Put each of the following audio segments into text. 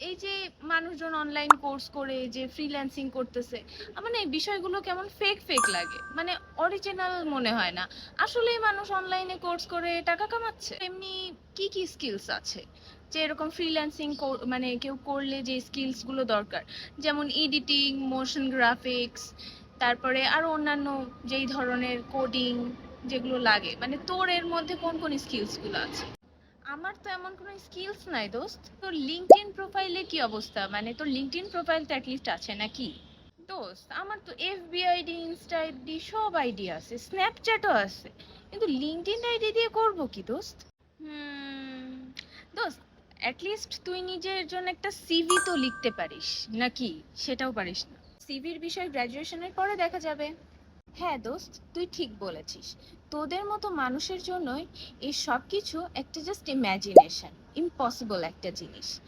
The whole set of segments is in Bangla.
এই যে মানুষজন অনলাইন কোর্স করে, যে ফ্রিল্যান্সিং করতেছে আমার না এই বিষয়গুলো কেমন ফেক ফেক লাগে? মানে অরিজিনাল মনে হয় না। আসলেই মানুষ অনলাইনে কোর্স করে টাকা কামাচ্ছে। এমনি কি কি স্কিলস আছে? যে এরকম ফ্রিল্যান্সিং মানে কেউ করলে যে স্কিলসগুলো দরকার, যেমন এডিটিং মোশন গ্রাফিক্স তারপরে আরও অন্যান্য যেই ধরনের কোডিং যেগুলো লাগে। মানে তোর এর মধ্যে কোন কোন স্কিলসগুলো আছে? আমার তো এমন কোনো স্কিলস নাই দোস্ত। তোর লিঙ্কডইন প্রোফাইলে কি অবস্থা? মানে তোর লিঙ্কডইন প্রোফাইল তো অ্যাটলিস্ট আছে নাকি? দোস্ত, আমার তো এফবি আইডি ইনস্টা আইডি সব আইডি আছে স্ন্যাপচ্যাটও আছে। কিন্তু লিঙ্কডইন আইডি দিয়ে করব কি দোস্ত? দোস্ত অ্যাটলিস্ট তুই নিজের জন্য একটা সিভি তো লিখতে পারিস, নাকি? সেটাও পারিস না। সিভির বিষয় গ্র্যাজুয়েশনের পরে দেখা যাবে। হ্যাঁ দোস্ত, তুই ঠিক বলেছিস। তোদের মতো মানুষের জন্যই এই সব কিছু একটা জাস্ট ইম্যাজিনেশন ইম্পসিবল একটা জিনিস।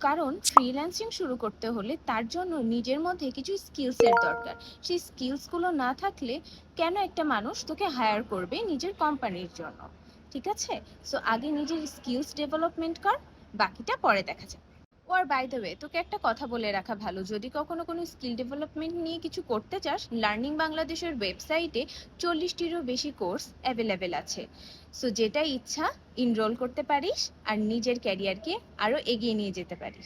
কারণ ফ্রিল্যান্সিং শুরু করতে হলে তার জন্য নিজের মধ্যে কিছু স্কিলসের দরকার। সেই স্কিলসগুলো না থাকলে কেন একটা মানুষ তোকে হায়ার করবে নিজের কোম্পানির জন্য? ঠিক আছে? সো আগে নিজের স্কিলস ডেভেলপমেন্ট কর, বাকিটা পরে দেখা যাবে। ও আর বাই দ্য ওয়ে তোকে একটা কথা বলে রাখা ভালো। যদি কখনো কোনো স্কিল ডেভেলপমেন্ট নিয়ে কিছু করতে চাস লার্নিং বাংলাদেশের ওয়েবসাইটে চল্লিশটিরও বেশি কোর্স অ্যাভেলেবেল আছে। সো যেটা ইচ্ছা ইনরোল করতে পারিস আর নিজের ক্যারিয়ারকে আরও এগিয়ে নিয়ে যেতে পারিস।